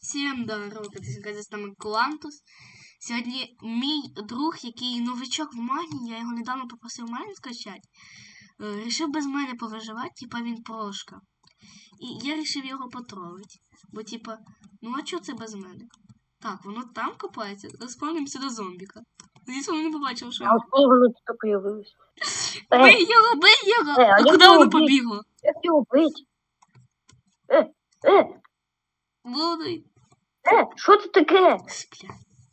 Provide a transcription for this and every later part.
Всім з нами Клантус. Сьогодні мій друг, який новичок в магії, я його недавно попросив Майн скачати, е, рішив без мене повиживати, типа він прошка. І я рішив його потролити. Бо, типа, ну а чого це без мене? Так, воно там копається, спавнимося до зомбіка. Звісно, він не побачив, що. А откуда воно тут появилось? Е, Бий його, бий його! Е, а А куди воно побігло? як його бить? Е, е, Буду. е, що це таке? Бля,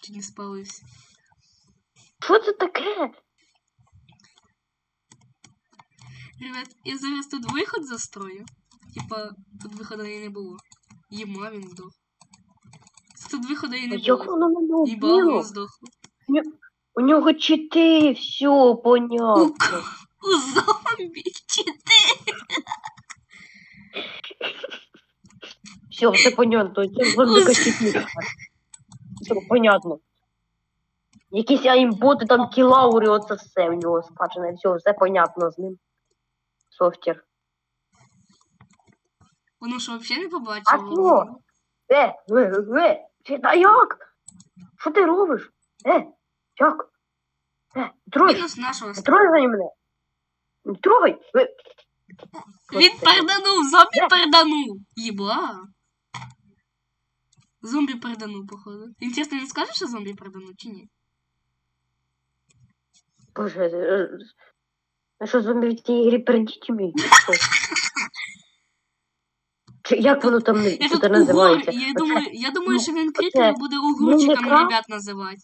чи не спалився. Що це таке? Ребят, я зараз тут виход застрою. Типа, тут виходу і не було. Єма він здох. Тут виходу і не Як було. воно мене Їба воно вбило? здохло. У нього чити, все, понятно. У зомбі Все, все понятно. Зомбіка чити. Все, понятно. Якісь аімботи, там кілаури, оце все в нього скачане. Все, все понятно з ним. Софтер. Воно що взагалі не А побачило? що? Е, ви, ви, чи та як? Що ти робиш? Е, як? Е, трой, Мінус нашого не ст- трогай мене. Не трогай. Ви... Він перданув, зомбі Е. перданув. Їба. Зомбі перданув, походу. Інтересно, він скаже, що зомбі перданув чи ні? Боже, е, а що зомбі в цій грі передіть вміють? чи як воно там Я тут угор, називається? я думаю, я думаю, що він оце кріпер буде Майнкрафт? ребят називати.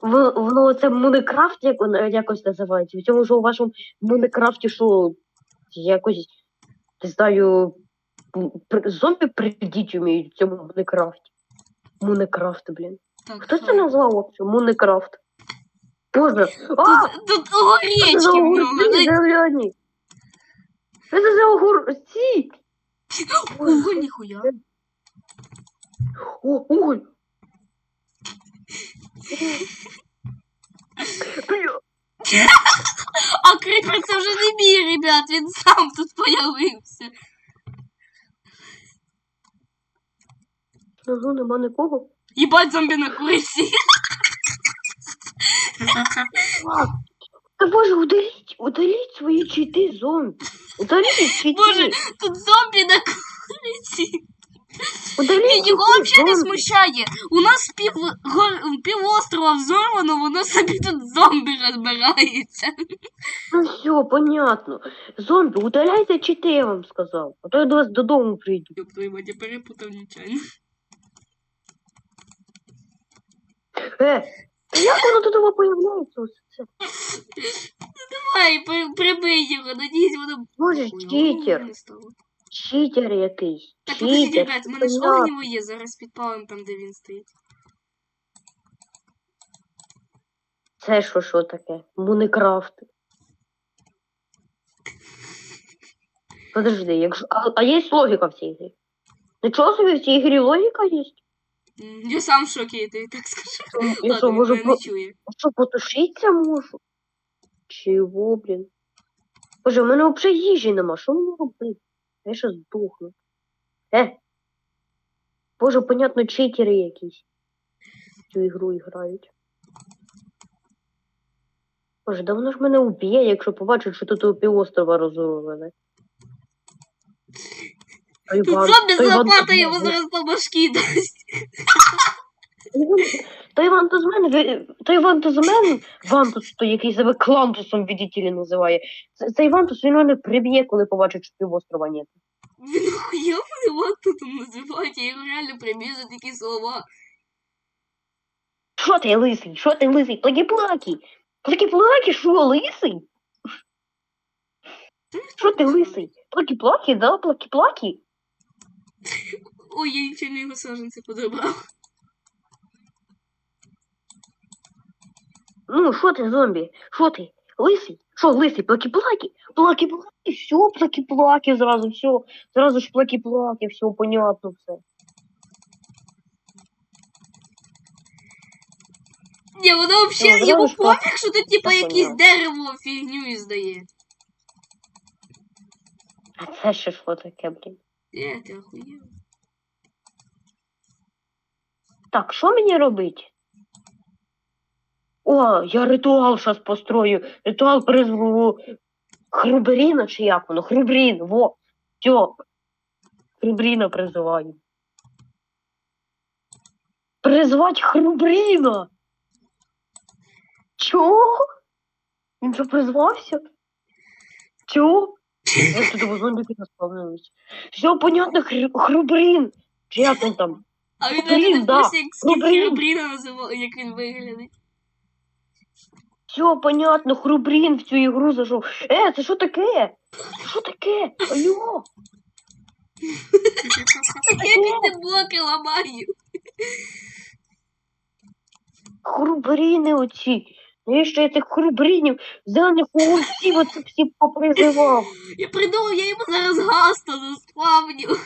Воно це Мунекрафт як якось називається. В цьому ж у вашому Мунекрафті що якось не знаю. Зомбі придіть вміють цьому Мунекрафті. Мунекрафт, блін. Так, Хто це назвав вообще Мунекрафт? Боже, а! Тут, тут Що це за огурці? Що це за огурці? Ого, ніхуя. О, уголь! Бля, А кріпер це вже не мій, ребят, він сам тут появився. Внизу нема нікого. Їбать зомбі на куриці. А, Та боже, удаліть, удаліть свої чити зомбі. Удаліть чити. Боже, тут зомбі на куриці. удаліть Його чити взагалі не зомбі. смущає. У нас пів, гор, пів острова взорвано, воно собі тут зомбі розбирається. Ну все, понятно. Зомбі, удаляйте чити, я вам сказав. А то я до вас додому прийду. Ёб твою мать, я перепутав нечайно. Е, та як воно до того появляється? Ось це? Давай, при, прибий його, надіюсь, воно... Боже, Ой, читер. не стало. Читер якийсь. Так, подождіть, Читер. ребят, у мене ж понятно. огнєво є, зараз підпалим там, де він стоїть. Це що, що таке? Мунекрафт. Подожди, якщо. А, а є логіка в цій грі? Нічого собі в цій грі логіка є? Я сам в шокі, я тобі так скажу. Я що, Ладно, можу він мене не чує. що, потушитися можу? Чого, блін? Боже, в мене взагалі їжі нема, що мені робити? Я ще здохну. Е. Боже, понятно, читери якісь. в Цю ігру грають. Боже, да воно ж мене уб'є, якщо побачить, що тут півострова розорване. Тут Іван- з лопатою йому зараз по башки дасть. Той Іван то з мене, той Іван то з мене, Вантус, який себе Клантусом відділі називає. Це- Цей Вантус він мене приб'є, коли побачить, що півострова нет. Він охуєвний, вот тут називають, я його реально прибіжу такі слова. Що ти лисий? Що ти лисий? Плакі-плакі! Плакі-плакі, що, лисий? Що ти лисий? Плакі-плакі, да? Плакі-плакі? Ой, я нічого не його саженці подобрав. Ну, що ти, зомбі? Що ти? Лисий? Що, лисий? Плакі-плакі? Плакі-плакі, все, плакі-плакі зразу, все. Зразу ж плакі-плакі, все, понятно все. Ні, воно взагалі Ну, йому зразу ж пофіг, що тут типа Я якесь дерево фігню іздає. А це ще що таке, блін? Е, ти охуєв. Так, що мені робити? О, я ритуал зараз построю. Ритуал призву Хрубріна чи як воно? Хрубрін, во. Все. Хрубріна призиваю. Призвать Хрубріна. Чого? Він що призвався? Чого? Тут возонники наставились. Все понятно, Хру- Хрубрін. Чи як він там? А він навіть не да. в курсі, як блін. Називав, як він виглядить. Все понятно, Хрубрін в цю ігру зайшов. Е, це що таке? Це що таке? Алло? Я під блоки ламаю. Хрубріни оці. Навіщо я цих хрубрінів, зелених вовців оцих всі попризивав? Я придумав, я йому зараз гаста заспавню.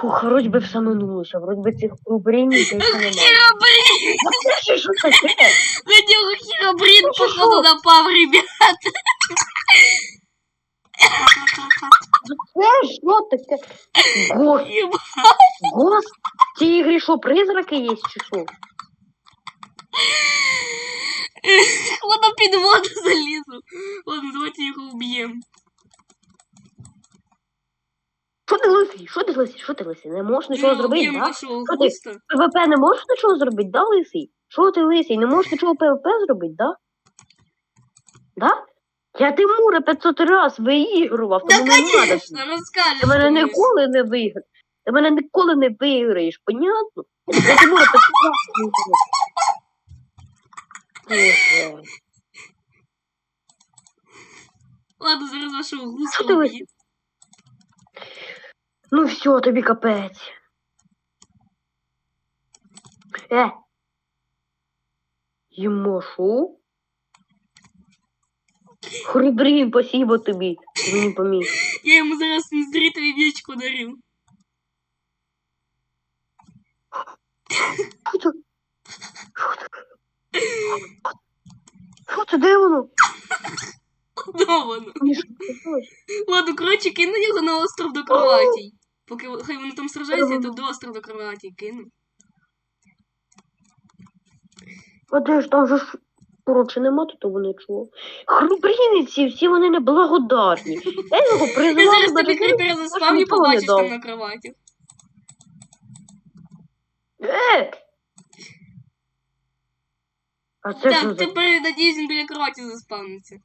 Фух, вроді би все минулося, вроді би цих хрубрінів більше немає. Хіробрін! Ну, це що таке? На нього Хіробрін, Ну, ти походу, напав, ребят. Це що таке? Гос, гос? В цій ігрі що, призраки є чи що? Воно під воду залізло. Ладно, давайте його вб'ємо. Що ти лисий? Що ти лисий? Що ти лисий? Не можеш нічого зробити, да? Що ти? ПВП не можеш нічого зробити, да, лисий? Що ти лисий? Не можеш нічого ПВП зробити, да? Да? Я Тимура 500 раз виігрував, тому не надо. конечно, розкажеш. Ти мене комусь. ніколи не виграєш. Ти мене ніколи не виграєш, понятно? Я Тимура 500 раз виіграв. Ого. Ладно, зараз вашого Що. Ну все, тобі капець. Е. Ймошу. Хребрін, спасибо тобі. Ти мені поміг. Я йому зараз незрітові вічку дарю. Що це? Що це? Де воно? Да, воно. Мені що показалось? Ладно, коротше, кину його на остров до кроватій. Поки во- хай вони там сражаються, я тут до острова до кроватій кину. А де ж там же ж коротше нема тут нічого. Хрубріниці, всі вони неблагодарні. Я його Я призвав зараз до тобі кріпера заспавню, ніколи не побачиш дав. там на кроваті. Е! А це що Так, за тепер, надіюсь, він біля кроваті заспавниться.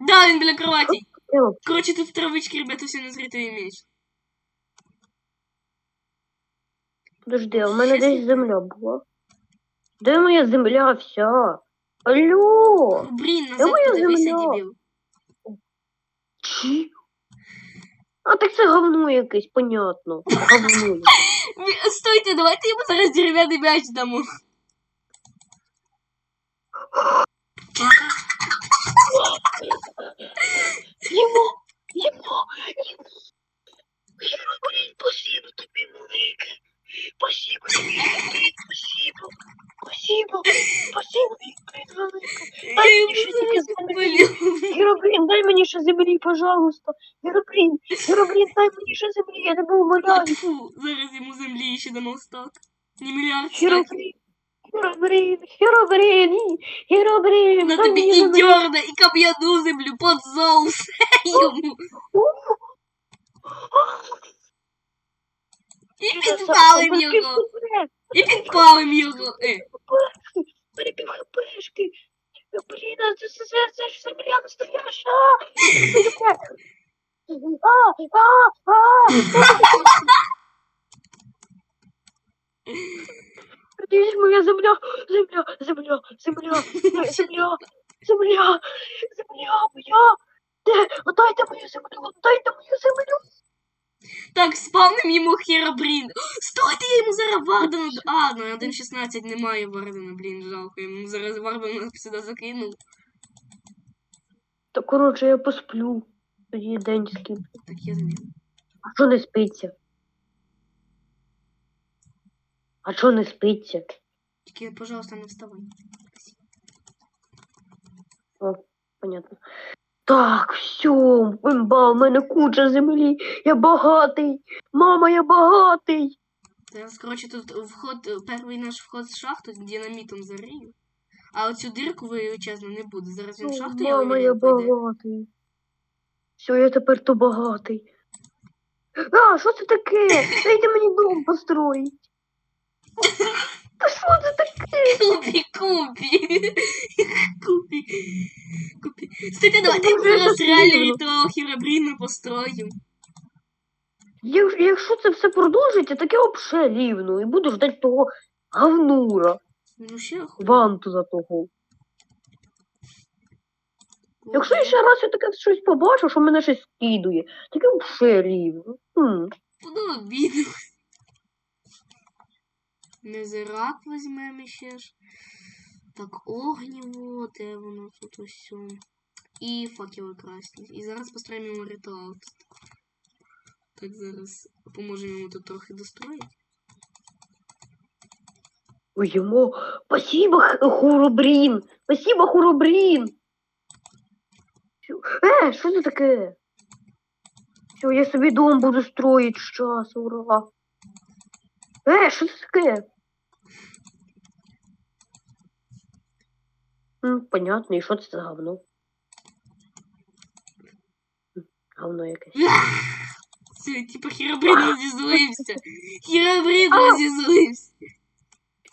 Да, він біля кроваті. Е, Коротше, тут травички, ребята, все незрітовий меч. Подожди, а в мене десь земля була. Де моя земля вся? Алло! Блін, назад моя подивися, дебіл. Чи? А так це говно якесь, понятно. Говно. Ві- Стойте, давайте йому зараз дерев'яний м'яч дамо. Йому! Йому! Хіробрін, спасибо тобі, велике! Спасибо тобі, Хіробрін, спасибо! Спасибо! Спасибо, Хіробрін, велике! Я Дай йому мені ще тільки зараз землі! попалю. Хіробрін, дай мені ще землі, пожалуйста! Хіробрін, Хіробрін, дай мені ще землі, я тебе умоляю! Фу, зараз йому землі ще дамо стак. Не мільярд стаків. Хіробрін, Хіробрін, Хіробрін, Хіробрін, На дай тобі мені і землі! дьорна, і кам'яну землю, под зол, все йому. І підпалим його. І підпалим його. Е, Перебив хпшки. Блін, а це, це, це, це ж земля настояща. А, а, а. Надіюсь, моя земля, земля, земля, земля, моя земля, земля, земля моя. Де? Отдайте мою землю, отдайте мою землю. Так, спавним йому херобрін. Стойте, я йому зараз Вардена... А, ну 1.16 немає Вардена, блін, жалко. Я йому зараз Вардена сюди закинув. Та коротше, я посплю. Тоді день скіп. Так, я зміг. А що не спиться? А що не спиться? Тільки, пожалуйста, не вставай. О, Понятно. Так, все, бам, у мене куча землі. Я багатий. Мама, я багатий. Зараз, коротше, тут вход, перший наш вход з шахту динамітом зарію. А оцю дирку величезну не буде. Зараз він в шахту я Мама, я багатий. Все, я тепер то багатий. А, що це таке? Дайте мені дом построїть. Та що це таке? Купі, купі. Купі. Купі. Стойте, давайте зараз красиво. ритуал Хіробріна построїм. Як- Якщо це все продовжиться, так я взагалі рівно і буду ждати того гавнура, Ну ще охуй. вантуза того. Якщо я ще раз я таке щось побачу, що мене щось скидує, так я взагалі рівно. Хм. Буду обідно. Незирак візьмемо ще ж. Так, огніво, де воно тут ось. І факели красні. І зараз построїмо йому ритуал. Так, зараз поможемо йому тут трохи достроїти. Ой, йому, спасибо, Х- Хуробрін, спасибо, Хуробрін. Всё. Е, що це таке? Все, я собі дом буду строїть з ура. Е, що це таке? М, понятно, і що це за говно? Говно якесь. Все, типа Хіробрин розізлився. Хіробрин розізлився.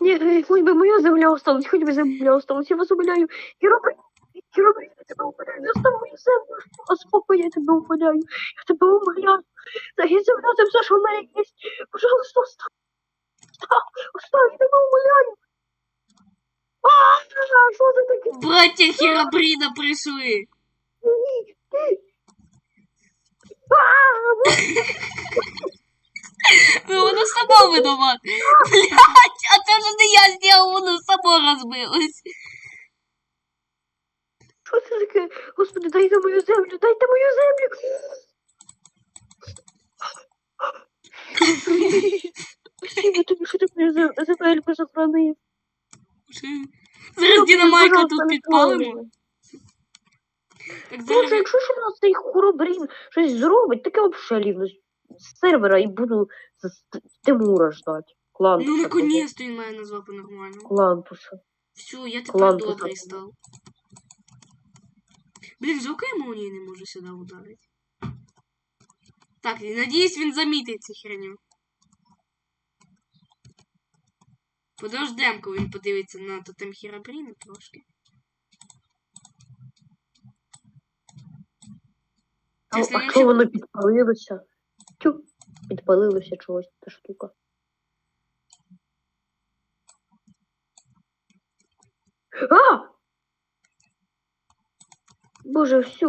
Ні, е, хоч би моя земля осталась, хоч би земля осталась, я вас умоляю. Хіробрин, Хіробрин, я тебе умоляю, застав мою землю, спокій, я тебе умоляю, я тебе умоляю. Загинь земля, це все, що в мене є. Пожалуйста, остав, остав, я тебе умоляю. А, що це таке? Браття Хіробріна прийшли. Ні, ні. А, Ну, воно само винуват. Блять, а це вже не я зробив, воно само розбилось. Що це таке? Господи, дайте мою землю, дайте мою землю. Спасибо тобі, що ти мою зем- земельку сохранив. Зараз динамайка Пожалуйста, тут не підпалимо. трогай. Так Боже, зараз якщо ще раз цей хоробрін щось зробить, таке взагалі рівно з сервера і буду з з Тимура ждати. Клантуса. Ну, наконец-то він мене назвав по-нормальному. Клантуса. Все, я тепер Клан тут добрий такий. став. Блін, я молнії не можу сюди ударити. Так, і надіюсь, він замітить цю херню. Подождем, коли він подивиться на тотем Хіробріна трошки. А, Якщо а він що воно підпалилося? Тю, підпалилося чогось та штука. А! Боже, все.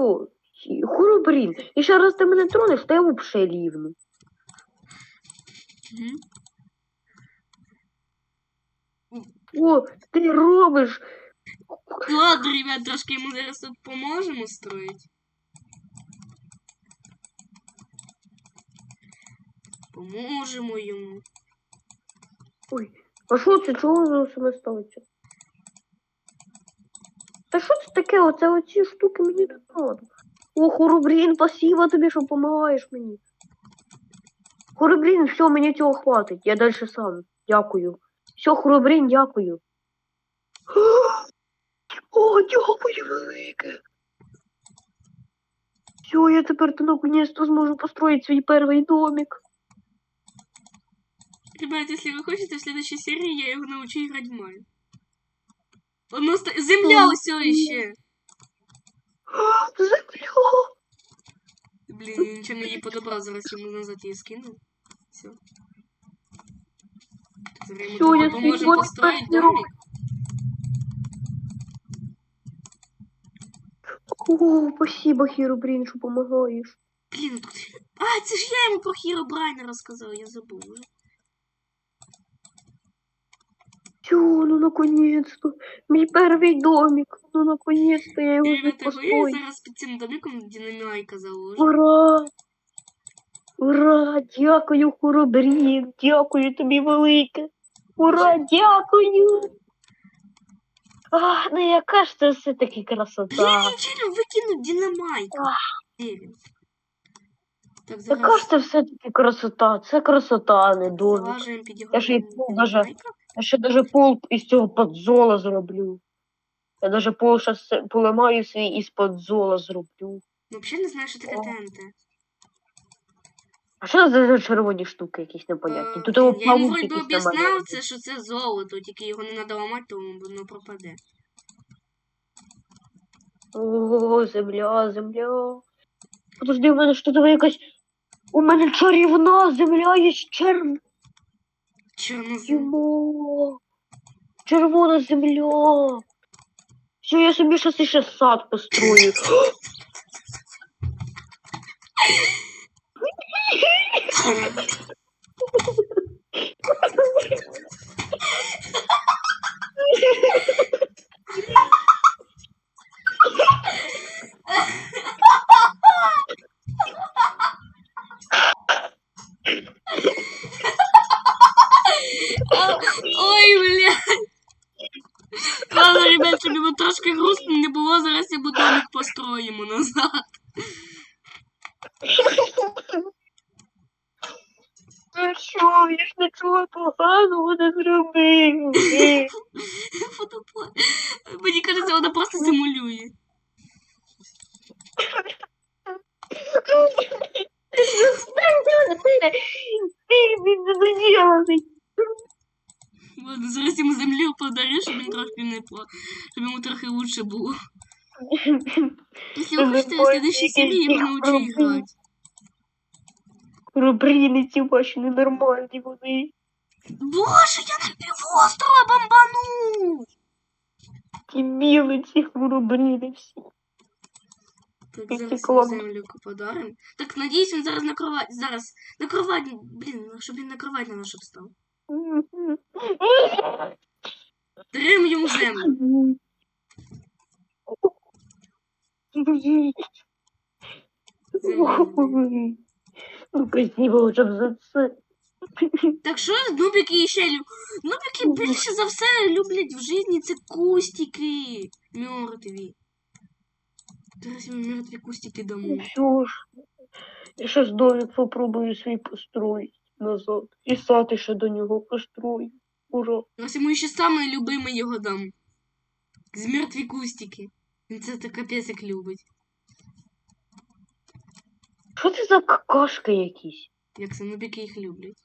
Хоробрін. І ще раз ти мене тронеш, то я взагалі рівно. Мгм. О, ти робиш. Ладно, ребят, трошки йому зараз тут поможемо строїть. Поможемо йому. Ой, а що це? Чого воно саме ставиться? Та що це таке? Оце оці штуки мені не треба. О, Хоробрін, спасибо тобі, що допомагаєш мені. Хоробрін, все, мені цього хватить. Я далі сам. Дякую. Все, Хоробрін, дякую. О, дякую велике. Все, я тепер то наконец-то зможу построить свій перший домик. Ребят, если вы хотите, в следующей серии я его научу играть в Майн. Оно ста... Земля все еще. Земля! Блин, ничего не її подобрав, зараз йому назад її скину. Все. Трохи я свій построить домик домик. О, спасибо, Хіробрін, що допомагаєш. Блін, тут... А, це ж я йому про Хіро Брайна розказав, я забув. Все, ну наконец-то. Мій перший домик. Ну наконец-то я його І, тут Ребята, ви построю. зараз під цим домиком динамайка заложу. Ура! Ура! Дякую, Хоробрін! Дякую тобі велике! Ура, дякую! А, ну яка ж це все-таки красота! нічого, викинуть динамайк. Де він? Так, Яка зараз ж це все-таки красота? Це красота, а не домик. залажуємо. Я ж і пол даже-. Я ще даже пол із цього подзола зроблю. Я даже пол щас поламаю свій із подзола зроблю. Ну, взагалі не знаю, що таке О. ТНТ. А що за червоні штуки якісь непонятні? Е, Тут його Я йому павук вроді якийсь об'ясняв намальований. це, що це золото, тільки його не треба ламати, тому воно пропаде. О, земля, земля. Подожди, у мене що там якась. У мене чарівна земля є черв. Чорнозем. Йому. Червона земля. Все, я собі щас іще сад построю. Ой, блядь. Ладно, ребят, щоб йому трошки грустно не було, зараз я домик построїмо назад. Що, я ж нічого поганого не зробив. Мені кажеться, вона просто симулює. Ладно, зараз йому землю подарю, щоб він трохи не по... щоб йому трохи лучше було. Якщо ви хочете, в следующей серії я научу грати. Рубриниці ваші ненормальні вони. Боже, я на півострова бомбанув! Ті мілиці рубрини всі. Так, зараз класно. йому землю подарим. Так, надіюсь, він зараз на кровать, зараз на кровать, блін, щоб він на кровать на нашу встав. Дарим йому землю. Землю. Ну, спасибо б за це. Так що нубики ще лю... Нубики більше за все люблять в житті це кустики мертві. Зараз йому мертві кустики дамо. Ну що ж, я щас домик попробую свій построїти назад. І сад ще до нього построю. Ура. Зараз йому ще саме любимий його дам. З мертві кустики. Він це так капець як любить. Що це за какашки якісь? Як це нубики їх люблять.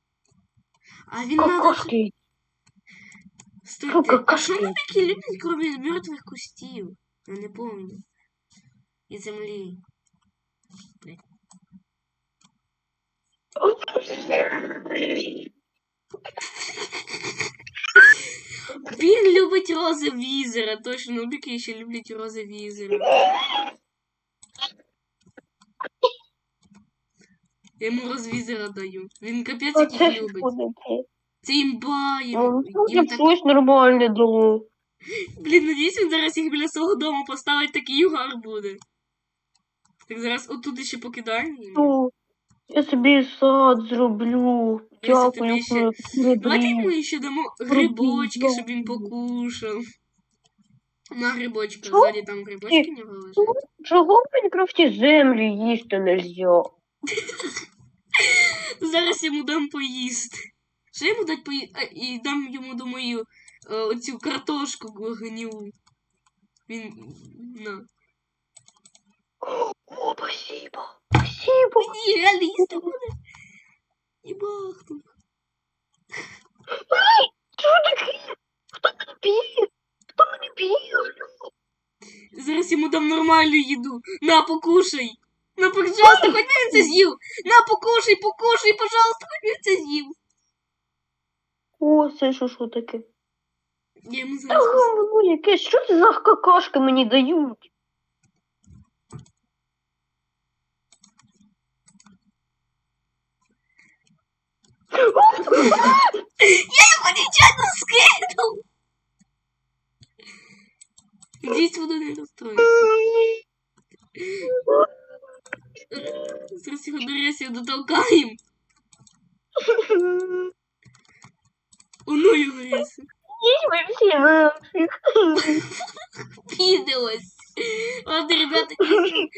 А він надо... Какашки. Стойте, а какашки? що нубики люблять, кроме мертвих кустів? Я не помню. І землі. Він любить рози візера, точно, нубики ще люблять рози візера. Я йому розвізера даю. Він капець Оце яких ж любить. таке. Це імба, їм, Ну, їм я так... щось нормальне дало. Блін, надіюсь, він зараз їх біля свого дому поставить, такий угар буде. Так зараз отут ще покидаємо. Ну, я собі сад зроблю. Дякую. ще- Давайте йому ще дамо грибочки, щоб він покушав. На грибочки, Що? ззаді там грибочки в нього лежать. Чого в Майнкрафті землю їсти нельзя? Зараз йому дам поїсти. Що йому дать поїсти? І дам йому, думаю, е, оцю картошку гнилу. Він. На. О, спасибо. Спасибо. Ні, реально їсти буде. І бахнув. Що таке? Хто мене б'є? Хто мене б'є? Зараз йому дам нормальну їду. На, покушай. На, пожалуйста, хоч би він це з'їв. На, покушай, покушай, пожалуйста, хоч він це з'їв. О, це що, що таке? Я йому зараз. говно якесь, що це за какашки мені дають? його нечайно скинув. Надіюсь, воно не розстроїться. Зараз його до рейсів дотолкаємо. Оно його рейси. Їдь ви всі нафіг. Піде ось. Ладно, ребята, если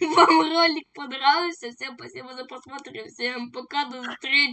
вам ролик понравился, всем спасибо за просмотр и всем пока, до встречи.